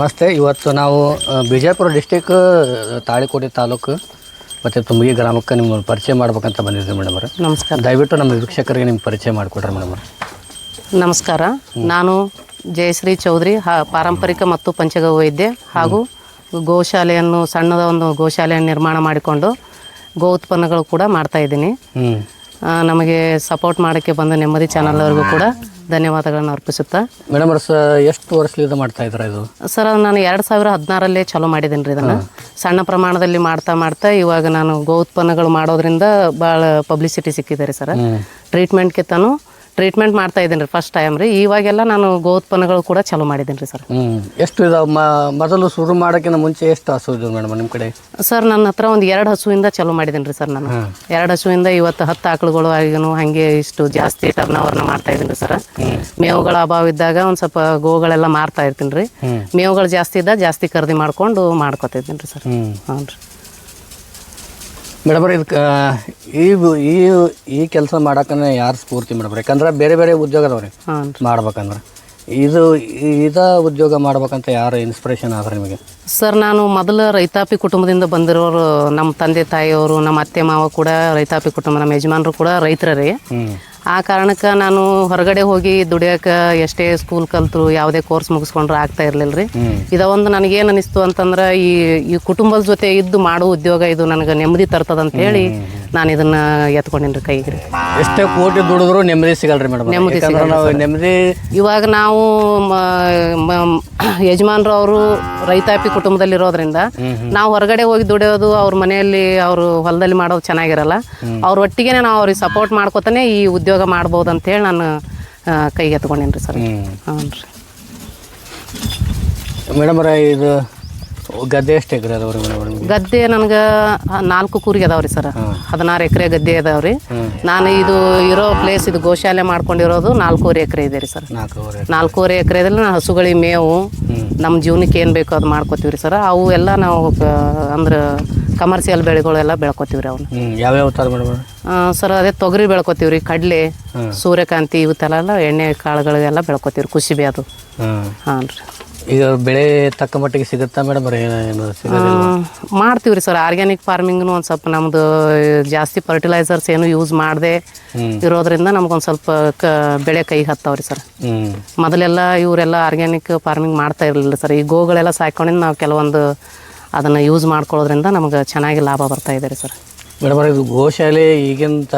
ನಮಸ್ತೆ ಇವತ್ತು ನಾವು ಬಿಜಾಪುರ ಡಿಸ್ಟಿಕ್ ತಾಳಿಕೋಟೆ ತಾಲೂಕು ಮತ್ತು ತುಮಗಿ ಗ್ರಾಮಕ್ಕೆ ನಿಮ್ಮ ಪರಿಚಯ ಮಾಡ್ಬೇಕಂತ ಬಂದಿದ್ದೀವಿ ಮೇಡಮ್ ಅವರು. ನಮಸ್ಕಾರ. ದಯವಿಟ್ಟು ನಮ್ಮ ವೀಕ್ಷಕರಿಗೆ ನಿಮ್ಮ ಪರಿಚಯ ಮಾಡಿಕೊಡ್ರಿ ಮೇಡಮ್ ಅವ್ರೆ. ನಮಸ್ಕಾರ. ನಾನು ಜಯಶ್ರೀ ಚೌಧರಿ ಪಾರಂಪರಿಕ ಮತ್ತು ಪಂಚಗ ವೈದ್ಯ ಹಾಗೂ ಗೋಶಾಲೆಯನ್ನು ಸಣ್ಣದ ಒಂದು ಗೋಶಾಲೆಯನ್ನು ನಿರ್ಮಾಣ ಮಾಡಿಕೊಂಡು ಗೋ ಉತ್ಪನ್ನಗಳು ಕೂಡ ಮಾಡ್ತಾ ಇದ್ದೀನಿ. ನಮಗೆ ಸಪೋರ್ಟ್ ಮಾಡೋಕ್ಕೆ ಬಂದ ನೆಮ್ಮದಿ ಚಾನಲ್ ಅವ್ರಿಗೂ ಕೂಡ. ಧನ್ಯವಾದಗಳನ್ನು ಅರ್ಪಿಸುತ್ತಾ. ಮೇಡಮ್ ಅವ್ರೆ ಎಷ್ಟು ವರ್ಷದಿಂದ ಮಾಡ್ತಾ ಇದ್ರ ಇದು? ಸರ್ ನಾನು ಎರಡು ಸಾವಿರ ಹದಿನಾರಲ್ಲೇ ಚಾಲೂ ಮಾಡಿದ್ದೀನಿ ರೀ ಇದನ್ನು ಸಣ್ಣ ಪ್ರಮಾಣದಲ್ಲಿ ಮಾಡ್ತಾ ಮಾಡ್ತಾ ಇವಾಗ ನಾನು ಗೋ ಉತ್ಪನ್ನಗಳು ಮಾಡೋದ್ರಿಂದ ಭಾಳ ಪಬ್ಲಿಸಿಟಿ ಸಿಕ್ಕಿದೆ ರೀ ಸರ್. ಟ್ರೀಟ್ಮೆಂಟ್ಗೆ ಟ್ರೀಟ್ಮೆಂಟ್ಗೆ ಟ್ರೀಟ್ಮೆಂಟ್ ಮಾಡ್ತಾ ಇದ್ದೀನಿ ರೀ ಫಸ್ಟ್ ಟೈಮ್ ರೀ. ಇವಾಗೆಲ್ಲ ನಾನು ಗೋ ಉತ್ಪನ್ನಗಳು ಕೂಡ ಚಾಲೂ ಮಾಡಿದ್ದೀನಿ ರೀ ಸರ್ ಎಷ್ಟು ಇದಾವೆ? ಮೊದಲು ಶುರು ಮಾಡೋಕ್ಕಿಂತ ಮುಂಚೆ ಎಷ್ಟು ಹಸು ಇದ್ದವು ಮೇಡಮ್ ನಿಮ್ಮ ಕಡೆ? ಸರ್ ನನ್ನ ಹತ್ರ ಒಂದು ಎರಡು ಹಸುವಿಂದ ಚಾಲೂ ಮಾಡಿದ್ದೀನಿ ರೀ ಸರ್ ನಾನು. ಎರಡು ಹಸುವಿಂದ ಇವತ್ತು ಹತ್ತು ಆಕಳುಗಳು ಆಗಿನೂ ಹಾಗೆ ಇಷ್ಟು ಜಾಸ್ತಿ ಟರ್ನ್ ಓವರ್ನ ಮಾಡ್ತಾ ಇದ್ದೀನಿ ರೀ ಸರ್ ಮೇವುಗಳ ಅಭಾವ ಇದ್ದಾಗ ಒಂದು ಸ್ವಲ್ಪ ಗೋಗಳೆಲ್ಲ ಮಾರ್ತಾ ಇರ್ತೀನಿ ರೀ. ಮೇವುಗಳು ಜಾಸ್ತಿ ಇದ್ದಾಗ ಜಾಸ್ತಿ ಖರೀದಿ ಮಾಡ್ಕೊಂಡು ಮಾಡ್ಕೊತಿದ್ದೀನಿ ರೀ ಸರ್ ಹ್ಞೂ ರೀ. ಮೇಡಮ್ ಇದು ಇದಕ್ಕೆ ಈ ಈ ಈ ಕೆಲಸ ಮಾಡಕ್ಕೆ ಯಾರು ಸ್ಫೂರ್ತಿ ಮೇಡಮ್ ಯಾಕಂದ್ರೆ ಬೇರೆ ಬೇರೆ ಉದ್ಯೋಗ ಅದಾವ್ರಿ ಮಾಡ್ಬೇಕಂದ್ರೆ. ಇದು ಇದ ಉದ್ಯೋಗ ಮಾಡ್ಬೇಕಂತ ಯಾರು ಇನ್ಸ್ಪಿರೇಷನ್ ಆದ್ರೆ ನಿಮಗೆ? ಸರ್ ನಾನು ಮೊದಲು ರೈತಾಪಿ ಕುಟುಂಬದಿಂದ ಬಂದಿರೋರು ನಮ್ಮ ತಂದೆ ತಾಯಿಯವರು ನಮ್ಮ ಅತ್ತೆ ಮಾವ ಕೂಡ ರೈತಾಪಿ ಕುಟುಂಬ ನಮ್ಮ ಯಜಮಾನರು ಕೂಡ ರೈತರ. ಆ ಕಾರಣಕ್ಕೆ ನಾನು ಹೊರಗಡೆ ಹೋಗಿ ದುಡಿಯೋಕೆ ಎಷ್ಟೇ ಸ್ಕೂಲ್ ಕಲ್ತರು ಯಾವುದೇ ಕೋರ್ಸ್ ಮುಗಿಸ್ಕೊಂಡ್ರು ಆಗ್ತಾ ಇರಲಿಲ್ಲ ರೀ ಇದ ಒಂದು ನನಗೇನು ಅನಿಸ್ತು ಅಂತಂದ್ರೆ ಈ ಈ ಕುಟುಂಬದ ಜೊತೆ ಇದ್ದು ಮಾಡೋ ಉದ್ಯೋಗ ಇದು ನನಗೆ ನೆಮ್ಮದಿ ತರ್ತದ ಅಂತ ಹೇಳಿ ನಾನು ಇದನ್ನ ಎತ್ಕೊಂಡಿನ್ರಿ ರೀ ಕೈಗೆ. ರೀ ಎಷ್ಟೇ ಕೋಟಿ ದುಡಿದ್ರು ನೆಮ್ಮದಿ ಸಿಗಲ್ರಿ ಮೇಡಮ್. ನೆಮ್ಮದಿ ಯಾಕಂದ್ರೆ ನಾವು ನೆಮ್ಮದಿ ಇವಾಗ ನಾವು ಯಜಮಾನ್ರು ಅವರು ರೈತಾಪಿ ಕುಟುಂಬದಲ್ಲಿರೋದ್ರಿಂದ ನಾವು ಹೊರಗಡೆ ಹೋಗಿ ದುಡಿಯೋದು ಅವ್ರ ಮನೆಯಲ್ಲಿ ಅವರು ಹೊಲದಲ್ಲಿ ಮಾಡೋದು ಚೆನ್ನಾಗಿರಲ್ಲ. ಅವ್ರ ಒಟ್ಟಿಗೆ ನಾವು ಅವ್ರಿಗೆ ಸಪೋರ್ಟ್ ಮಾಡ್ಕೊತಾನೆ ಈ ಉದ್ಯೋಗ ಮಾಡ್ಬೋದು ಅಂತೇಳಿ ನಾನು ಆ, ಕೈಗೆ ಎತ್ಕೊಂಡೇನಿ ರೀ ಸರ್. ಹ್ಞೂ ಹ್ಞೂ ರೀ. ಮೇಡಮ್ ಇದು ಗದ್ದೆ ಎಷ್ಟು ಎಕರೆ ಅದಾವ್ರಿ ಮೇಡಮ್ ಗದ್ದೆ ನನಗೆ ನಾಲ್ಕು ಕೂರಿಗೆ ಅದಾವ್ರಿ ಸರ್. ಹದಿನಾರು ಎಕರೆ ಗದ್ದೆ ಅದಾವ್ರಿ ನಾನು ಇದು ಇರೋ ಪ್ಲೇಸ್ ಇದು ಗೋಶಾಲೆ ಮಾಡ್ಕೊಂಡಿರೋದು ನಾಲ್ಕೂವರೆ ಎಕರೆ ಇದೆ ರೀ ಸರ್. ನಾಲ್ಕೂವರೆ ನಾಲ್ಕೂವರೆ ಎಕರೆದಲ್ಲಿ ನಾನು ಹಸುಗಳಿಗೆ ಮೇವು ನಮ್ಮ ಜೀವನಕ್ಕೆ ಏನು ಬೇಕೋ ಅದು ಮಾಡ್ಕೋತೀವಿ ರೀ ಸರ್. ಅವು ಎಲ್ಲ ನಾವು ಅಂದ್ರೆ ಕಮರ್ಷಿಯಲ್ ಬೆಳೆಗಳೆಲ್ಲ ಬೆಳ್ಕೊತೀವಿ ರೀ ಅವನ್ನ ಯಾವ್ಯಾವ ಥರ ಮೇಡಮ್? ಸರ್ ಅದೇ ತೊಗರಿ ಬೆಳ್ಕೊತೀವಿ ರೀ ಕಡಲೆ. ಸೂರ್ಯಕಾಂತಿ ಇವತ್ತೆಲ್ಲ ಎಣ್ಣೆ ಕಾಳುಗಳಿಗೆಲ್ಲ ಬೆಳ್ಕೊತೀವಿ ರೀ ಕುಸಿಬಿ ಅದು. ಹಾಂ. ರೀ ಈಗ ಬೆಳೆ ತಕ್ಕ ಮಟ್ಟಿಗೆ ಸಿಗುತ್ತಾ ಮೇಡಮ್ ಮಾಡ್ತೀವ್ರಿ ಸರ್. ಆರ್ಗ್ಯಾನಿಕ್ ಫಾರ್ಮಿಂಗ್ನು ಒಂದು ಸ್ವಲ್ಪ ನಮ್ದು ಜಾಸ್ತಿ ಫರ್ಟಿಲೈಸರ್ಸ್ ಏನು ಯೂಸ್ ಮಾಡದೆ ಇರೋದ್ರಿಂದ ನಮ್ಗೊಂದು ಸ್ವಲ್ಪ ಕ ಬೆಳೆ ಕೈಗೆ ಹತ್ತಾವ್ರಿ ಸರ್. ಮೊದಲೆಲ್ಲ ಇವರೆಲ್ಲ ಆರ್ಗ್ಯಾನಿಕ್ ಫಾರ್ಮಿಂಗ್ ಮಾಡ್ತಾ ಇರಲಿಲ್ಲ ಸರ್. ಈ ಗೋಗಳೆಲ್ಲ ಸಾಕೊಂಡಿದ್ದು ನಾವು ಕೆಲವೊಂದು ಅದನ್ನ ಯೂಸ್ ಮಾಡ್ಕೊಳ್ಳೋದ್ರಿಂದ ನಮ್ಗೆ ಚೆನ್ನಾಗಿ ಲಾಭ ಬರ್ತಾ ಇದೆ ರೀ ಸರ್. ಮೇಡಮ್ ಇದು ಗೋಶಾಲೆ ಈಗಿಂತ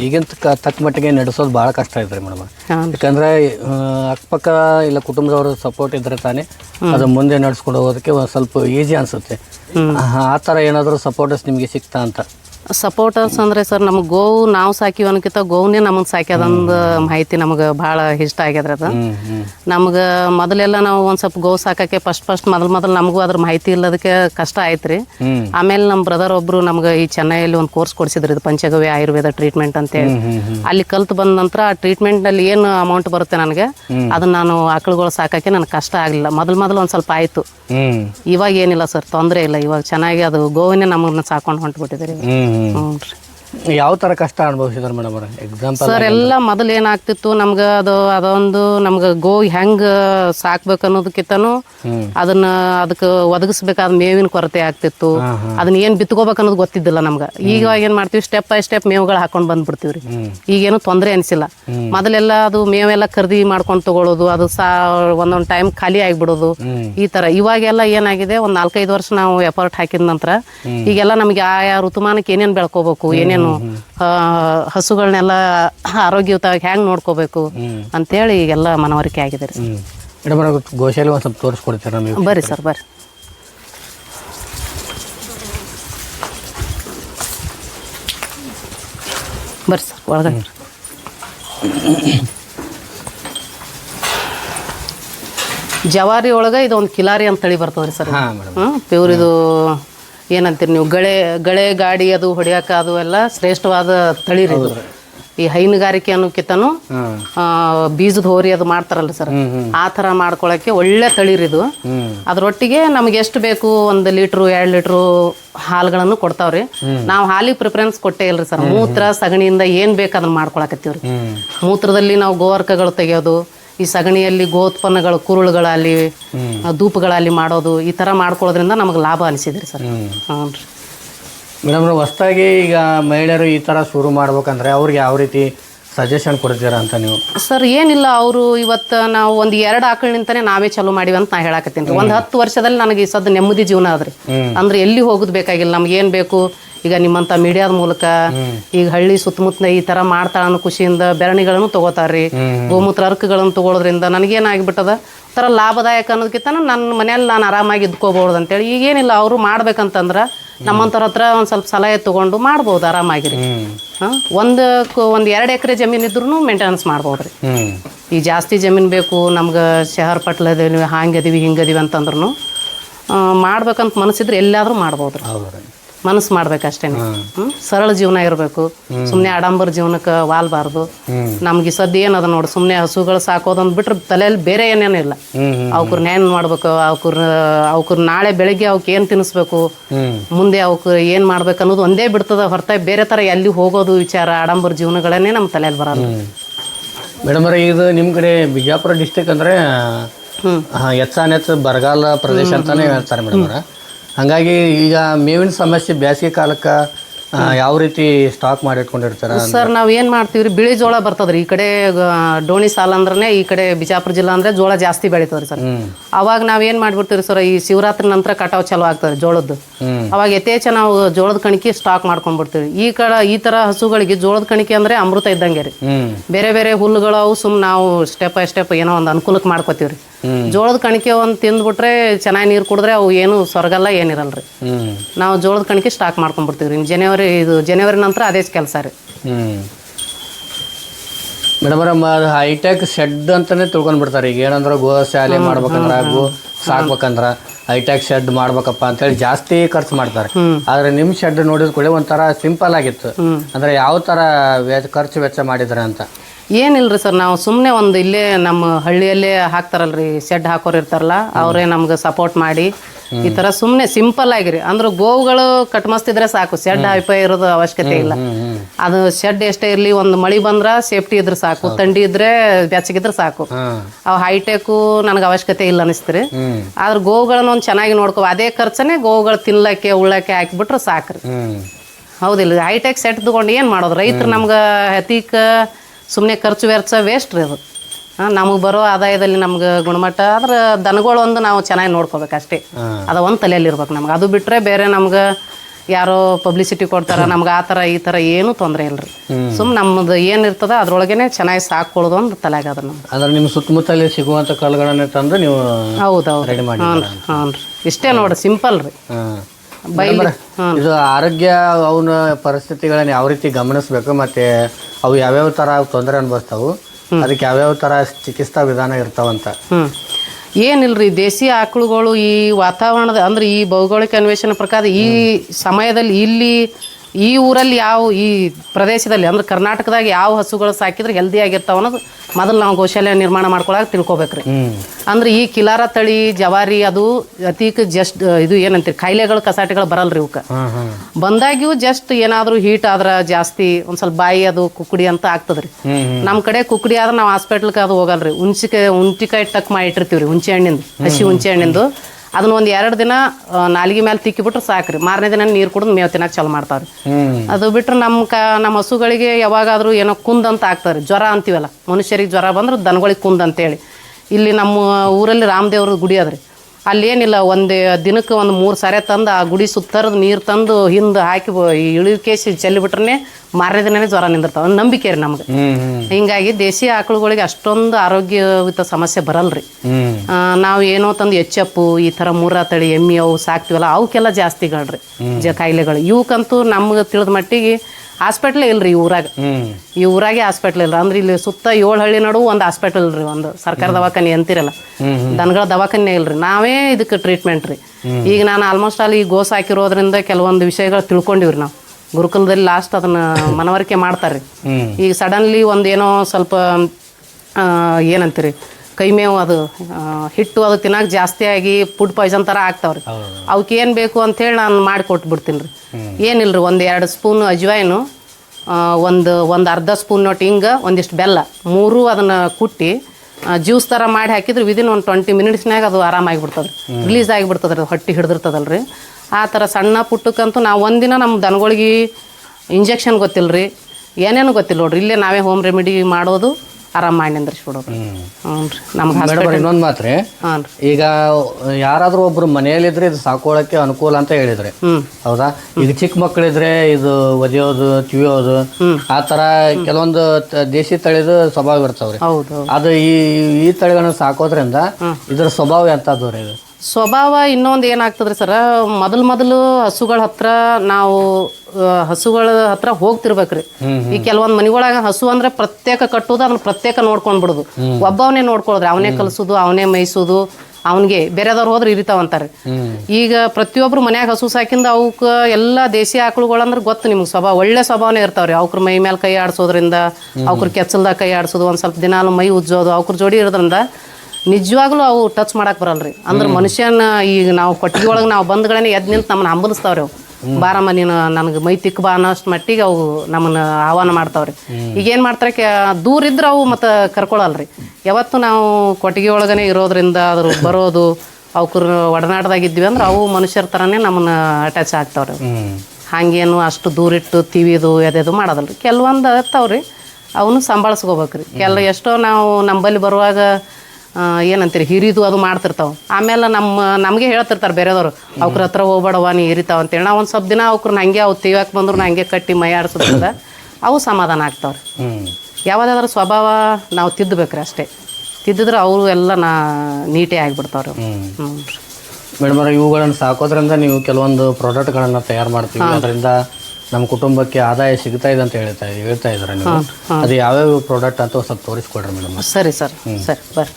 ಈಗಿಂತ ಕ ತಕ್ಕ ಮಟ್ಟಿಗೆ ನಡೆಸೋದು ಭಾಳ ಕಷ್ಟ ಐತ್ರಿ ಮೇಡಮ್ ಹಾಂ. ಯಾಕಂದ್ರೆ ಆ, ಅಕ್ಕಪಕ್ಕ ಇಲ್ಲ ಕುಟುಂಬದವ್ರ ಸಪೋರ್ಟ್ ಇದ್ರೆ ತಾನೇ ಅದು ಮುಂದೆ ನಡ್ಸ್ಕೊಂಡು ಹೋಗೋದಕ್ಕೆ ಒಂದು ಸ್ವಲ್ಪ ಈಸಿ ಅನಿಸುತ್ತೆ. ಆ ಥರ ಏನಾದರೂ ಸಪೋರ್ಟಸ್ ನಿಮಗೆ ಸಿಗ್ತಾ ಅಂತ? ಸಪೋರ್ಟರ್ಸ್ ಅಂದರೆ ಸರ್ ನಮ್ಗೆ ಗೋವು ನಾವು ಸಾಕಿವ ಅನ್ನೋಕ್ಕಿಂತ ಗೋವನ್ನೇ ನಮಗೆ ಸಾಕ್ಯದಂದು ಮಾಹಿತಿ ನಮಗೆ ಭಾಳ ಇಷ್ಟ ಆಗ್ಯದ್ರಿ ಅದು. ನಮ್ಗೆ ಮೊದಲೆಲ್ಲ ನಾವು ಒಂದು ಸ್ವಲ್ಪ ಗೋವು ಸಾಕಕ್ಕೆ ಫಸ್ಟ್ ಫಸ್ಟ್ ಮೊದಲು ಮೊದಲು ನಮಗೂ ಅದ್ರ ಮಾಹಿತಿ ಇಲ್ಲದಕ್ಕೆ ಕಷ್ಟ ಆಯ್ತು ರೀ ಆಮೇಲೆ ನಮ್ಮ ಬ್ರದರ್ ಒಬ್ಬರು ನಮ್ಗೆ ಈ ಚೆನ್ನೈಯಲ್ಲಿ ಒಂದು ಕೋರ್ಸ್ ಕೊಡಿಸಿದ್ರಿ ಇದು ಪಂಚಗವ್ಯ ಆಯುರ್ವೇದ ಟ್ರೀಟ್ಮೆಂಟ್ ಅಂತೇಳಿ. ಅಲ್ಲಿ ಕಲ್ತು ಬಂದ ನಂತರ ಆ ಟ್ರೀಟ್ಮೆಂಟ್ನಲ್ಲಿ ಏನು ಅಮೌಂಟ್ ಬರುತ್ತೆ ನನಗೆ ಅದನ್ನ ನಾನು ಆಕಳುಗಳು ಸಾಕಕ್ಕೆ ನನಗೆ ಕಷ್ಟ ಆಗಲಿಲ್ಲ. ಮೊದಲು ಮೊದಲು ಒಂದು ಸ್ವಲ್ಪ ಆಯಿತು. ಇವಾಗ ಏನಿಲ್ಲ ಸರ್ ತೊಂದರೆ ಇಲ್ಲ. ಇವಾಗ ಚೆನ್ನಾಗಿ ಅದು ಗೋವನ್ನೇ ನಮ್ಮನ್ನ ಸಾಕೊಂಡು ಹೊಂಟ್ಬಿಟ್ಟಿದೆ ರೀ. ಹ್ಞೂ ಹ್ಞೂ ಹ್ಞೂ ರೀ ಯಾವ ತರ ಕಷ್ಟ ಅನುಭವಿಸಿದ್ರು ಮೇಡಮ್ ಅವ್ರೆ? ಎಕ್ಸಾಂಪಲ್ ಸರ್ ಎಲ್ಲ ಮೊದಲು ಏನಾಗ್ತಿತ್ತು ನಮ್ಗೆ ಅದು ಅದೊಂದು ನಮ್ಗೆ ಗೋ ಹೆಂಗೆ ಸಾಕ್ಬೇಕು ಅನ್ನೋದಕ್ಕಿಂತನೂ ಅದನ್ನ ಅದಕ್ಕೆ ಒದಗಿಸ್ಬೇಕಾದ ಮೇವಿನ ಕೊರತೆ ಆಗ್ತಿತ್ತು. ಅದನ್ನ ಏನು ಬಿತ್ಕೋಬೇಕು ಅನ್ನೋದು ಗೊತ್ತಿದ್ದಿಲ್ಲ ನಮ್ಗೆ. ಈಗ ಏನು ಮಾಡ್ತೀವಿ ಸ್ಟೆಪ್ ಬೈ ಸ್ಟೆಪ್ ಮೇವುಗಳು ಹಾಕೊಂಡು ಬಂದ್ಬಿಡ್ತೀವಿ ರೀ. ಈಗೇನು ತೊಂದರೆ ಅನಿಸಿಲ್ಲ. ಮೊದಲೆಲ್ಲ ಅದು ಮೇವೆಲ್ಲ ಖರೀದಿ ಮಾಡ್ಕೊಂಡು ತಗೊಳ್ಳೋದು ಅದು ಸಾ ಒಂದೊಂದು ಟೈಮ್ ಖಾಲಿ ಆಗಿಬಿಡೋದು. ಈ ಥರ ಇವಾಗೆಲ್ಲ ಏನಾಗಿದೆ ಒಂದು ನಾಲ್ಕೈದು ವರ್ಷ ನಾವು ಎಫರ್ಟ್ ಹಾಕಿದ ನಂತರ ಈಗೆಲ್ಲ ನಮಗೆ ಆಯಾ ಋತುಮಾನಕ್ಕೆ ಏನೇನು ಬೆಳ್ಕೋಬೇಕು ಏನೇನು ಆ, ಹಸುಗಳನ್ನೆಲ್ಲ ಆರೋಗ್ಯಯುತವಾಗಿ ಹೆಂಗೆ ನೋಡ್ಕೋಬೇಕು ಅಂತೇಳಿ ಈಗೆಲ್ಲ ಮನವರಿಕೆ ಆಗಿದೆ ರೀ ಮೇಡಮ್ ಗೋಶಾಲೆ ಒಂದು ಸ್ವಲ್ಪ ತೋರಿಸ್ಕೊಡ್ತೀರಾ ನಮಗೆ ಬರ್ರಿ ಸರ್ ಬರ್ರಿ. ಬರ್ರಿ ಸರ್ ಒಳಗಡೆ. ಜವಾರಿ ಒಳಗೆ ಇದೊಂದು ಕಿಲಾರಿ ಅಂತ ತಳಿ ಬರ್ತದ್ರಿ ಸರ್. ಹ್ಞೂ ಪ್ಯೂರ್ ಇದು ಏನಂತೀರಿ ನೀವು? ಗಳೆ ಗಳೆ ಗಾಡಿ ಅದು ಹೊಡಿಯೋಕೆ ಅದು ಎಲ್ಲ ಶ್ರೇಷ್ಠವಾದ ತಳಿ ರೀ ಇದು. ಈ ಹೈನುಗಾರಿಕೆ ಅನ್ನೋಕ್ಕಿಂತನೂ ಬೀಜದ ಹೋರಿ ಅದು ಮಾಡ್ತಾರಲ್ಲ ಸರ್. ಆ ಥರ ಮಾಡ್ಕೊಳಕ್ಕೆ ಒಳ್ಳೆ ತಳಿ ರೀ ಇದು. ಅದರೊಟ್ಟಿಗೆ ನಮಗೆ ಎಷ್ಟು ಬೇಕು? ಒಂದು ಲೀಟ್ರು ಎರಡು ಲೀಟ್ರು ಹಾಲುಗಳನ್ನು ಕೊಡ್ತಾವ್ರಿ ನಾವು ಹಾಲಿಗೆ ಪ್ರಿಫರೆನ್ಸ್ ಕೊಟ್ಟೇ ಇಲ್ರಿ ಸರ್. ಮೂತ್ರ ಸಗಣಿಯಿಂದ ಏನು ಬೇಕು ಅದನ್ನ ಮಾಡ್ಕೊಳಕತ್ತೀವ್ರಿ. ಮೂತ್ರದಲ್ಲಿ ನಾವು ಗೋವರ್ಕಗಳು ತೆಗೆಯೋದು ಈ ಸಗಣಿಯಲ್ಲಿ ಗೋತ್ಪನ್ನಗಳು ಕುರುಳುಗಳಲ್ಲಿ ಧೂಪಗಳಲ್ಲಿ ಮಾಡೋದು ಈ ಥರ ಮಾಡ್ಕೊಳ್ಳೋದ್ರಿಂದ ನಮಗೆ ಲಾಭ ಅನಿಸಿದ್ರಿ ಸರ್. ಹ್ಞೂ ರೀ ಮೇಡಮ್ ಹೊಸ್ದಾಗಿ ಈಗ ಮಹಿಳೆಯರು ಈ ಥರ ಶುರು ಮಾಡ್ಬೇಕಂದ್ರೆ ಅವ್ರಿಗೆ ಯಾವ ರೀತಿ ಸಜೆಷನ್ ಕೊಡ್ತೀರಾ ಅಂತ ನೀವು? ಸರ್ ಏನಿಲ್ಲ ಅವರು ಇವತ್ತು ನಾವು ಒಂದು ಎರಡು ಆಕಳಿನಿಂತಾನೆ ನಾವೇ ಚಾಲೂ ಮಾಡಿವಿ ಅಂತ ನಾ ಹೇಳಾಕತ್ತೀನಿ. ರೀ ಒಂದು ಹತ್ತು ವರ್ಷದಲ್ಲಿ ನನಗೆ ಈ ಸದ್ದು ನೆಮ್ಮದಿ ಜೀವನ ಅದ್ರಿ ಅಂದ್ರೆ ಎಲ್ಲಿ ಹೋಗೋದು ಬೇಕಾಗಿಲ್ಲ ನಮ್ಗೆ ಏನು ಬೇಕು? ಈಗ ನಿಮ್ಮಂತ ಮೀಡಿಯಾದ ಮೂಲಕ ಈಗ ಹಳ್ಳಿ ಸುತ್ತಮುತ್ತ ಈ ತರ ಮಾಡ್ತಾಳ ಅನ್ನೋ ಖುಷಿಯಿಂದ ಬೆರಣಿಗಳನ್ನು ತಗೋತಾರ್ರಿ. ಗೋಮೂತ್ರ ಅರ್ಕಗಳನ್ನು ತಗೊಳ್ಳೋದ್ರಿಂದ ನನಗೇನಾಗಿಬಿಟ್ಟದ? ಥರ ಲಾಭದಾಯಕ ಅನ್ನೋದಕ್ಕಿಂತ ನನ್ನ ಮನೆಯಲ್ಲಿ ನಾನು ಆರಾಮಾಗಿ ಇದ್ಕೋಬಹುದು ಅಂತೇಳಿ ಈಗೇನಿಲ್ಲ ಅವರು ಮಾಡ್ಬೇಕಂತಂದ್ರೆ ನಮ್ಮಂತರ ಹತ್ರ ಒಂದು ಸ್ವಲ್ಪ ಸಲಹೆ ತಗೊಂಡು ಮಾಡ್ಬೋದು ಆರಾಮಾಗಿರಿ. ಹಾಂ? ಒಂದು ಒಂದು ಎರಡು ಎಕರೆ ಜಮೀನು ಇದ್ರೂ ಮೇಂಟೆನೆನ್ಸ್ ಮಾಡ್ಬೋದು ರೀ ಈ ಜಾಸ್ತಿ ಜಮೀನು ಬೇಕು ನಮ್ಗೆ ಶಹರ್ ಪಟ್ಲ ಅದೀವಿ ಹಾಂಗದೀವಿ ಹಿಂಗದೀವಿ ಅಂತಂದ್ರೂ ಮಾಡ್ಬೇಕಂತ ಮನಸ್ಸಿದ್ರೆ ಎಲ್ಲಾದರೂ ಮಾಡ್ಬೋದು ರೀ ಹೌದು ರೀ ಮನಸ್ಸು ಮಾಡ್ಬೇಕಷ್ಟೇ ಸರಳ ಜೀವನ ಇರಬೇಕು. ಸುಮ್ಮನೆ ಆಡಂಬರ ಜೀವನಕ್ಕೆ ವಾಲ್ಬಾರ್ದು. ನಮ್ಗೆ ಸದ್ಯ ಏನದ ನೋಡಿ ಸುಮ್ಮನೆ ಹಸುಗಳು ಸಾಕೋದೊಂದು ಬಿಟ್ರೆ ತಲೆಯಲ್ಲಿ ಬೇರೆ ಏನೇನು ಇಲ್ಲ. ಹ್ಞೂ ಏನ್ ಮಾಡ್ಬೇಕು ಅವ್ಕರ್ ಅವ್ಕರ್ ನಾಳೆ ಬೆಳಿಗ್ಗೆ ಅವಕ್ಕೆ ಏನ್ ತಿನ್ನಿಸ್ಬೇಕು ಮುಂದೆ ಅವ್ಕ ಏನು ಮಾಡ್ಬೇಕು ಅನ್ನೋದು ಒಂದೇ ಬಿಡ್ತದ ಹೊರತಾಗಿ ಬೇರೆ ತರ ಎಲ್ಲಿ ಹೋಗೋದು ವಿಚಾರ ಆಡಂಬರ ಜೀವನಗಳನ್ನೇ ನಮ್ಮ ತಲೆಯಲ್ಲಿ ಬರಲ್ಲ. ಮೇಡಮ್ ಇದು ನಿಮ್ಮ ಕಡೆ ಬಿಜಾಪುರ ಡಿಸ್ಟಿಕ್ ಅಂದರೆ ಹ್ಮ್. ಎಚ್ಚ ನೆಚ್ಚ ಬರಗಾಲ ಪ್ರದೇಶ ಅಂತಾನೆ ಹೇಳ್ತಾರೆ ಮೇಡಮ್ ಅವ್ರೆ. ಹಾಗಾಗಿ ಈಗ ಮೇವಿನ ಸಮಸ್ಯೆ ಬೇಸಿಗೆ ಕಾಲಕ್ಕೆ ಯಾವ ರೀತಿ ಸ್ಟಾಕ್ ಮಾಡಿ ಇಟ್ಕೊಂಡಿರ್ತಾರ ಸರ್ ನಾವು ಏನು ಮಾಡ್ತೀವಿ ರೀ ಬಿಳಿ ಜೋಳ ಬರ್ತದ್ರಿ. ಈ ಕಡೆ ಡೋಣಿ ಸಾಲ ಅಂದ್ರೆ ಈ ಕಡೆ ಬಿಜಾಪುರ ಜಿಲ್ಲಾ ಅಂದ್ರೆ ಜೋಳ ಜಾಸ್ತಿ ಬೆಳೀತದ್ರಿ ಸರ್. ಅವಾಗ ನಾವು ಏನು ಮಾಡ್ಬಿಡ್ತೀವಿ ಸರ್ ಈ ಶಿವರಾತ್ರಿ ನಂತರ ಕಟಾವು ಚಾಲು ಆಗ್ತದೆ ಜೋಳದ್ದು. ಅವಾಗ ಯಥೇಚ್ಛ ನಾವು ಜೋಳದ ಕಣಿಕೆ ಸ್ಟಾಕ್ ಮಾಡ್ಕೊಂಡ್ಬಿಡ್ತೀವಿ ಈ ಕಡೆ ಈ ಥರ ಹಸುಗಳಿಗೆ ಜೋಳದ ಕಣಿಕೆ ಅಂದರೆ ಅಮೃತ ಇದ್ದಂಗೆ ರೀ. ಬೇರೆ ಬೇರೆ ಹುಲ್ಲುಗಳು ಅವು ಸುಮ್ಮನೆ ನಾವು ಸ್ಟೆಪ್ ಬೈ ಸ್ಟೆಪ್ ಏನೋ ಒಂದು ಅನುಕೂಲಕ್ಕೆ ಮಾಡ್ಕೋತೀವಿ ರೀ. ಜೋಳದ ಕಣಿಕೆ ಒಂದು ತಿಂದ್ಬಿಟ್ರೆ ಚೆನ್ನಾಗಿ ನೀರು ಕುಡಿದ್ರೆ ಅವು ಏನು ಸೊರಗಲ್ಲ ಏನಿರಲ್ಲ ರೀ ನಾವು ಜೋಳದ ಕಣಿಕೆ ಸ್ಟಾಕ್ ಮಾಡ್ಕೊಂಡ್ಬಿಡ್ತೀವಿ ರೀ ಜನವರಿ ಇದು ಜನವರಿ ನಂತರ ಅದೇ ಕೆಲಸ ರೀ. ಮೇಡಮ್ ಹೈಟೆಕ್ ಶೆಡ್ ಅಂತಾನೆ ತಿಳ್ಕೊಂಡ್ ಬಿಡ್ತಾರೆ ಈಗ ಏನಂದ್ರೆ ಗೋ ಶಾಲೆ ಮಾಡ್ಬೇಕಂದ್ರ ಗೋ ಸಾಕ್ಬೇಕಂದ್ರ ಹೈಟೆಕ್ ಶೆಡ್ ಮಾಡ್ಬೇಕಪ್ಪ ಅಂತೇಳಿ ಜಾಸ್ತಿ ಖರ್ಚು ಮಾಡ್ತಾರೆ. ಆದ್ರೆ ನಿಮ್ ಶೆಡ್ ನೋಡಿದ ಕೂಡ ಒಂಥರ ಸಿಂಪಲ್ ಆಗಿತ್ತು. ಅಂದ್ರೆ ಯಾವ ತರ ವೆಚ್ಚ ಖರ್ಚು ವೆಚ್ಚ ಮಾಡಿದ್ರ ಅಂತ. ಏನಿಲ್ರಿ ಸರ್ ನಾವು ಸುಮ್ಮನೆ ಒಂದು ಇಲ್ಲೇ ನಮ್ಮ ಹಳ್ಳಿಯಲ್ಲೇ ಹಾಕ್ತಾರಲ್ರಿ ಶೆಡ್ ಹಾಕೋರು ಇರ್ತಾರಲ್ಲ ಅವರೇ ನಮ್ಗೆ ಸಪೋರ್ಟ್ ಮಾಡಿ. ಈ ತರ ಸುಮ್ಮನೆ ಸಿಂಪಲ್ ಆಗಿರಿ. ಅಂದ್ರೆ ಗೋವುಗಳು ಕಟ್ಮಸ್ತಿದ್ರೆ ಸಾಕು ಶೆಡ್ ಹೈಫೈ ಇರೋದು ಅವಶ್ಯಕತೆ ಇಲ್ಲ. ಅದು ಶೆಡ್ ಎಷ್ಟೇ ಇರಲಿ ಒಂದು ಮಳಿ ಬಂದ್ರೆ ಸೇಫ್ಟಿ ಇದ್ರೆ ಸಾಕು ಥಂಡಿ ಇದ್ರೆ ಬೆಚ್ಚಗಿದ್ರೆ ಸಾಕು. ಅವು ಹೈಟೆಕು ನನಗೆ ಅವಶ್ಯಕತೆ ಇಲ್ಲ ಅನಿಸ್ತೀರಿ ಆದ್ರೆ ಗೋವುಗಳನ್ನ ಒಂದು ಚೆನ್ನಾಗಿ ನೋಡ್ಕೋ ಅದೇ ಖರ್ಚನೇ ಗೋವುಗಳು ತಿನ್ಲಕ್ಕೆ ಉಳ್ಳಕ್ಕೆ ಹಾಕಿಬಿಟ್ರೆ ಸಾಕ್ರಿ. ಹೌದಿಲ್ಲ ಹೈಟೆಕ್ ಸೆಟ್ ತಗೊಂಡು ಏನು ಮಾಡೋದು? ರೈತರು ನಮ್ಗೆ ಹತೀಕ ಸುಮ್ಮನೆ ಖರ್ಚು ವೆಚ್ಚ ವೇಸ್ಟ್ ರೀ ಅದು. ನಮಗೆ ಬರೋ ಆದಾಯದಲ್ಲಿ ನಮ್ಗೆ ಗುಣಮಟ್ಟ ಆದ್ರೆ ದನಗಳು ಒಂದು ನಾವು ಚೆನ್ನಾಗಿ ನೋಡ್ಕೋಬೇಕು ಅಷ್ಟೇ. ಅದು ಒಂದು ತಲೆಯಲ್ಲಿರ್ಬೇಕು ನಮ್ಗೆ. ಅದು ಬಿಟ್ಟರೆ ಬೇರೆ ನಮ್ಗೆ ಯಾರೋ ಪಬ್ಲಿಸಿಟಿ ಕೊಡ್ತಾರ ನಮ್ಗೆ ಆ ಥರ ಈ ಥರ ಏನೂ ತೊಂದರೆ ಇಲ್ಲ ರೀ ಸುಮ್ಮನೆ ನಮ್ಮದು ಏನಿರ್ತದೆ ಅದ್ರೊಳಗೇನೆ ಚೆನ್ನಾಗಿ ಸಾಕೊಳ್ಳೋದು ಒಂದು ತಲೆಯಾಗ ಅದ ನಮ್ಗೆ ಅಂದ್ರೆ ನಿಮ್ಮ ಸುತ್ತಮುತ್ತಲಿ ಸಿಗುವಂತ ಕಲ್ಲುಗಳನ್ನ ತಂದು ನೀವು ಹೌದು ಹೌದು. ರೆಡಿ ಮಾಡಿ ಹ್ಞೂ ರೀ ಹ್ಞೂ ರೀ. ಇಷ್ಟೇ ನೋಡಿ ಸಿಂಪಲ್ ರೀ. ಇದು ಆರೋಗ್ಯ ಅವನ ಪರಿಸ್ಥಿತಿಗಳನ್ನ ಯಾವ ರೀತಿ ಗಮನಿಸ್ಬೇಕು ಮತ್ತೆ ಅವು ಯಾವ್ಯಾವ ತರ ತೊಂದರೆ ಅನುಭವಿಸ್ತಾವು ಅದಕ್ಕೆ ಯಾವ್ಯಾವ ತರ ಚಿಕಿತ್ಸಾ ವಿಧಾನ ಇರ್ತಾವಂತ. ಏನಿಲ್ರಿ ದೇಸಿ ಆಕಳುಗಳು ಈ ವಾತಾವರಣದ ಅಂದ್ರೆ ಈ ಭೌಗೋಳಿಕ ಅನ್ವೇಷಣೆ ಪ್ರಕಾರ ಈ ಸಮಯದಲ್ಲಿ ಇಲ್ಲಿ ಈ ಊರಲ್ಲಿ ಯಾವ ಈ ಪ್ರದೇಶದಲ್ಲಿ ಅಂದ್ರೆ ಕರ್ನಾಟಕದಾಗ ಯಾವ ಹಸುಗಳು ಸಾಕಿದ್ರೆ ಹೆಲ್ದಿ ಆಗಿರ್ತಾವ ಅನ್ನೋದು ಮೊದಲು ನಾವು ಗೋಶಾಲೆ ನಿರ್ಮಾಣ ಮಾಡ್ಕೊಳಕ್ಕೆ ತಿಳ್ಕೊಬೇಕ್ರಿ. ಅಂದ್ರೆ ಈ ಕಿಲಾರ ತಳಿ ಜವಾರಿ ಅದು ಅತೀಕ ಜಸ್ಟ್ ಇದು ಏನಂತೀರಿ ಕಾಯಿಲೆಗಳು ಕಸಾಟೆಗಳು ಬರಲ್ರಿ ಇವಕ್ಕೆ ಬಂದಾಗ್ಯೂ ಜಸ್ಟ್ ಏನಾದ್ರೂ ಹೀಟ್ ಆದ್ರೆ ಜಾಸ್ತಿ ಒಂದ್ ಸ್ವಲ್ಪ ಬಾಯಿ ಅದು ಕುಕ್ಕಡಿ ಅಂತ ಆಗ್ತದ್ರಿ. ನಮ್ಮ ಕಡೆ ಕುಕ್ಕಡಿ ಆದ್ರೆ ನಾವು ಹಾಸ್ಪಿಟ್ಲ್ಗೆ ಅದು ಹೋಗಲ್ರಿ. ಉಂಚಿಕೆ ಉಂಚಿಕಾಯಿ ಟಕ್ ಮಾಡಿ ಇಟ್ಟಿರ್ತೀವಿ ರೀ ಹುಂಚಿ ಹಣ್ಣಿಂದು ಹಸಿ ಹುಂಚೆ ಹಣ್ಣಿಂದು. ಅದನ್ನ ಒಂದ್ ಎರಡು ದಿನ ನಾಲಿಗೆ ಮೇಲೆ ತಿಕ್ಕಿಬಿಟ್ರೆ ಸಾಕ್ರಿ. ಮಾರನೇ ದಿನ ನೀರು ಕುಡಿದು ಮೇವು ತಿನ್ನಕ್ಕೆ ಚಾಲು ಮಾಡ್ತಾವ್ರಿ. ಅದು ಬಿಟ್ರೆ ನಮ್ಮ ಕ ನಮ್ಮ ಹಸುಗಳಿಗೆ ಯಾವಾಗಾದ್ರೂ ಏನೋ ಕುಂದ್ ಅಂತ ಆಗ್ತಾರೆ ಜ್ವರ ಅಂತೀವಲ್ಲ ಮನುಷ್ಯರಿಗೆ ಜ್ವರ ಬಂದ್ರೆ ದನಗಳಿಗೆ ಕುಂದ್ ಅಂತೇಳಿ. ಇಲ್ಲಿ ನಮ್ಮ ಊರಲ್ಲಿ ರಾಮದೇವ್ರ ಗುಡಿ ಅದ್ರಿ. ಅಲ್ಲಿ ಏನಿಲ್ಲ ಒಂದು ದಿನಕ್ಕೆ ಒಂದು ಮೂರು ಸಾರೆ ತಂದು ಆ ಗುಡಿ ಸುತ್ತರದ ನೀರು ತಂದು ಹಿಂದೆ ಹಾಕಿ ಈ ಇಳಿಕೇಸಿ ಚೆಲ್ಲಿಬಿಟ್ರೆ ಮಾರನೇ ದಿನನೇ ಜ್ವರ ನಿಂದಿರ್ತಾವೆ. ಒಂದು ನಂಬಿಕೆ ರೀ ನಮ್ಗೆ. ಹಿಂಗಾಗಿ ದೇಶಿ ಆಕಳುಗಳಿಗೆ ಅಷ್ಟೊಂದು ಆರೋಗ್ಯಯುತ ಸಮಸ್ಯೆ ಬರಲ್ರಿ. ನಾವು ಏನೋ ತಂದು ಎಚ್ಚಪ್ಪು ಈ ಥರ ಮೂರ ತಳಿ ಎಮ್ಮಿ ಅವು ಸಾಕ್ತಿವಲ್ಲ ಅವಕ್ಕೆಲ್ಲ ಜಾಸ್ತಿಗಳ್ರಿ ಜ ಕಾಯಿಲೆಗಳು. ಇವಕ್ಕಂತೂ ನಮ್ಗೆ ತಿಳಿದ ಮಟ್ಟಿಗೆ ಹಾಸ್ಪಿಟ್ಲೇ ಇಲ್ರಿ ಈ ಊರಾಗ. ಈ ಊರಾಗೆ ಹಾಸ್ಪಿಟ್ಲ್ ಇಲ್ಲ. ಅಂದ್ರೆ ಇಲ್ಲಿ ಸುತ್ತ ಏಳು ಹಳ್ಳಿ ನಡುವೆ ಒಂದು ಹಾಸ್ಪಿಟಲ್ ರೀ ಒಂದು. ಸರ್ಕಾರ ದವಾಖಾನೆ ಅಂತಿರಲ್ಲ. ದನಗಳ ದವಾಖಾನೆ ಇಲ್ರಿ. ನಾವೇ ಇದಕ್ಕೆ ಟ್ರೀಟ್ಮೆಂಟ್ ರೀ. ಈಗ ನಾನು ಆಲ್ಮೋಸ್ಟ್ ಅಲ್ಲಿ ಗೋಸ್ ಹಾಕಿರೋದ್ರಿಂದ ಕೆಲವೊಂದು ವಿಷಯಗಳು ತಿಳ್ಕೊಂಡಿವ್ರಿ ನಾವು. ಗುರುಕುಲದಲ್ಲಿ ಲಾಸ್ಟ್ ಅದನ್ನ ಮನವರಿಕೆ ಮಾಡ್ತಾರೆ ಈಗ ಸಡನ್ಲಿ ಒಂದೇನೋ ಸ್ವಲ್ಪ ಆ, ಏನಂತೀರಿ? ಕೈಮೇವು ಅದು ಹಿಟ್ಟು ಅದು ತಿನ್ನಕ್ಕೆ ಜಾಸ್ತಿ ಆಗಿ ಫುಡ್ ಪಾಯ್ಸನ್ ಥರ ಆಗ್ತಾವ್ರಿ. ಅವಕ್ಕೆ ಏನು ಬೇಕು ಅಂತೇಳಿ ನಾನು ಮಾಡಿ ಕೊಟ್ಬಿಡ್ತೀನಿ ರೀ ಏನಿಲ್ಲ ರೀ ಒಂದು ಎರಡು ಸ್ಪೂನ್ ಅಜ್ವಾಯ್ನು ಒಂದು ಒಂದು ಅರ್ಧ ಸ್ಪೂನ್ ನೋಟ್ ಹಿಂಗೆ ಒಂದಿಷ್ಟು ಬೆಲ್ಲ ಮೂರು ಅದನ್ನು ಕುಟ್ಟಿ ಜ್ಯೂಸ್ ಥರ ಮಾಡಿ ಹಾಕಿದ್ರೆ ವಿದಿನ್ ಒಂದು ಟ್ವೆಂಟಿ ಮಿನಿಟ್ಸ್ನಾಗ ಅದು ಆರಾಮಾಗಿ ಬಿಡ್ತದೆ ರಿಲೀಸ್ ಆಗಿಬಿಡ್ತದೆ ರೀ ಹೊಟ್ಟೆ ರೀ ಆ ಥರ ಸಣ್ಣ ಪುಟ್ಟಕ್ಕಂತೂ ನಾವು ಒಂದಿನ ನಮ್ಮ ದನಗಳಿಗೆ ಇಂಜೆಕ್ಷನ್ ಗೊತ್ತಿಲ್ಲ ರೀ ಏನೇನು ಗೊತ್ತಿಲ್ಲ ನೋಡ್ರಿ ಇಲ್ಲೇ ನಾವೇ ಹೋಮ್ ರೆಮಿಡಿ ಮಾಡೋದು. ಆರಾಮ್ ಮಾಡಿ ನಿಂದ್ರಿಸ್ಬಿಡೋದು ಹ್ಞೂ ರೀ. ನಮ್ಗೆ ಮೇಡಮ್ ಇನ್ನೊಂದು ಮಾತ್ರಿ. ಹಾಂ ರೀ. ಈಗ ಯಾರಾದ್ರೂ ಒಬ್ರು ಮನೆಯಲ್ಲಿದ್ರೆ ಇದು ಸಾಕೋಳಕ್ಕೆ ಅನುಕೂಲ ಅಂತ ಹೇಳಿದ್ರೆ. ಹ್ಞೂ ಹೌದಾ? ಈಗ ಚಿಕ್ಕ ಮಕ್ಕಳಿದ್ರೆ ಇದು ಒದಿಯೋದು ತಿವಿಯೋದು ಆ ತರ ಕೆಲವೊಂದು ತ- ದೇಶಿ ತಳಿದು ಸ್ವಭಾವ ಇರ್ತಾವ್ರಿ. ಹೌದು ಹೌದು. ಅದು ಈ ಈ ತಳಿಗಳನ್ನ ಸಾಕೋದ್ರಿಂದ ಇದ್ರ ಸ್ವಭಾವ ಎಂತದ್ದು ರೀ ಇದು? ಸ್ವಭಾವ ಇನ್ನೊಂದು ಏನಾಗ್ತದ್ರಿ ಸರ? ಮೊದಲು ಮೊದಲು ಹಸುಗಳ ಹತ್ರ ನಾವು ಹಸುಗಳ ಹತ್ರ ಹೋಗ್ತಿರ್ಬೇಕ್ರಿ. ಈ ಕೆಲವೊಂದು ಮನಿಗೊಳಗ ಹಸು ಅಂದ್ರೆ ಪ್ರತ್ಯೇಕ ಕಟ್ಟುದು ಅದನ್ನ ಪ್ರತ್ಯೇಕ ನೋಡ್ಕೊಂಡ್ ಬಿಡುದು. ಒಬ್ಬವನೇ ನೋಡ್ಕೊಳ್ಳೋದ್ರಿ ಅವನೇ ಕಲಿಸೋದು ಅವನೇ ಮೇಯಿಸೋದು ಅವನಿಗೆ ಬೇರೆದವ್ರು ಹೋದ್ರೆ ಇರಿತಾವಂತಾರೆ. ಈಗ ಪ್ರತಿಯೊಬ್ರು ಮನ್ಯಾಗ ಹಸು ಸಾಕಿಂದ ಅವಕ್ಕ ಎಲ್ಲ ದೇಸಿ ಆಕಳುಗಳಂದ್ರೆ ಗೊತ್ತು ನಿಮ್ಗೆ ಸ್ವಭಾವ. ಒಳ್ಳೆ ಸ್ವಭಾವನೇ ಇರ್ತಾವ್ರಿ. ಅವ್ರ ಮೈ ಮೇಲೆ ಕೈ ಆಡಿಸೋದ್ರಿಂದ ಅವ್ರ ಕೆಚ್ಚಲ್ದಾಗ ಕೈ ಆಡಿಸೋದು ಒಂದು ಸ್ವಲ್ಪ ದಿನಾಲು ಮೈ ಉಜ್ಜೋದು ಅವ್ರ ಜೋಡಿ ಇರೋದ್ರಿಂದ ನಿಜವಾಗ್ಲೂ ಅವು ಟಚ್ ಮಾಡಕ್ ಬರಲ್ರಿ. ಅಂದ್ರೆ ಮನುಷ್ಯನ ಈಗ ನಾವು ಕೊಟ್ಟಿಗೆ ಒಳಗೆ ನಾವು ಬಂದ್ಗಳೇ ಎದ್ದು ನಿಂತು ನಮ್ಮನ್ನ ಹಂಬಲಿಸ್ತಾವ್ರಿ ಅವು. ಬಾರಮ್ಮ ನೀನು ನನಗೆ ಮೈ ತಿಕ್ಕ ಬಾ ಅನ್ನೋಷ್ಟು ಮಟ್ಟಿಗೆ ಅವು ನಮ್ಮನ್ನ ಆಹ್ವಾನ ಮಾಡ್ತಾವ್ರಿ. ಈಗ ಏನು ಮಾಡ್ತಾರೆ ಕೆ ದೂರ ಇದ್ರೆ ಅವು ಮತ್ತು ಕರ್ಕೊಳಲ್ರಿ. ಯಾವತ್ತು ನಾವು ಕೊಟ್ಟಿಗೆ ಒಳಗನೆ ಇರೋದ್ರಿಂದ ಅದ್ರ ಬರೋದು ಅವ್ಕರ ಒಡನಾಟದಾಗಿದ್ವಿ ಅಂದ್ರೆ ಅವು ಮನುಷ್ಯರ ಥರನೇ ನಮ್ಮನ್ನ ಅಟ್ಯಾಚ್ ಆಗ್ತಾವ್ರಿ ಹಂಗೇನು ಅಷ್ಟು ದೂರಿಟ್ಟು ತಿವಿದು ಎದೆದು ಮಾಡೋದಲ್ರಿ. ಕೆಲವೊಂದು ಇರ್ತಾವ್ರಿ ಅವನು ಸಂಭಾಳಿಸ್ಕೋಬೇಕ್ರಿ. ಕೆಲ ಎಷ್ಟೋ ನಾವು ನಂಬಲ್ಲಿ ಬರುವಾಗ ಏನಂತೀರಿ ಹಿರಿದು ಅದು ಮಾಡ್ತಿರ್ತಾವೆ. ಆಮೇಲೆ ನಮ್ಮ ನಮಗೆ ಹೇಳ್ತಿರ್ತಾರೆ ಬೇರೆದವರು ಅವ್ರ ಹತ್ರ ಹೋಗ್ಬೇಡವ ನೀ ಹಿರಿತಾವ ಅಂತೇಳಿ. ನಾವು ಒಂದು ಸ್ವಲ್ಪ ದಿನ ಅವ್ರನ್ನ ಹಂಗೆ ಅವು ತೀವಾಕೆ ಬಂದ್ರು ಹಂಗೆ ಕಟ್ಟಿ ಮೈ ಆಡಿಸೋದ್ರಿಂದ ಅವು ಸಮಾಧಾನ ಆಗ್ತಾವ್ರಿ. ಯಾವುದಾದ್ರೂ ಸ್ವಭಾವ ನಾವು ತಿದ್ದಬೇಕ್ರಿ ಅಷ್ಟೇ. ತಿದ್ದಿದ್ರೆ ಅವರು ಎಲ್ಲ ನಾ ನೀಟೇ ಆಗಿಬಿಡ್ತಾವ್ರಿ ಹ್ಞೂ ಮೇಡಮ್ ಇವುಗಳನ್ನು ಸಾಕೋದ್ರಿಂದ ನೀವು ಕೆಲವೊಂದು ಪ್ರಾಡಕ್ಟ್ಗಳನ್ನು ತಯಾರು ಮಾಡ್ತೀವಿ. ಅದರಿಂದ ನಮ್ಮ ಕುಟುಂಬಕ್ಕೆ ಆದಾಯ ಸಿಗ್ತಾ ಇದೆ ಅಂತ ಹೇಳ್ತಾ ಹೇಳ್ತಾ ಇದ್ದಾರೆ ನೀವು? ಅದು ಯಾವ್ಯಾವ ಪ್ರಾಡಕ್ಟ್ ಅಂತ ಸ್ವಲ್ಪ ತೋರಿಸ್ಕೊಡ್ರಿ ಮೇಡಮ್. ಸರಿ ಸರ್ ಸರಿ ಬರ್ರಿ.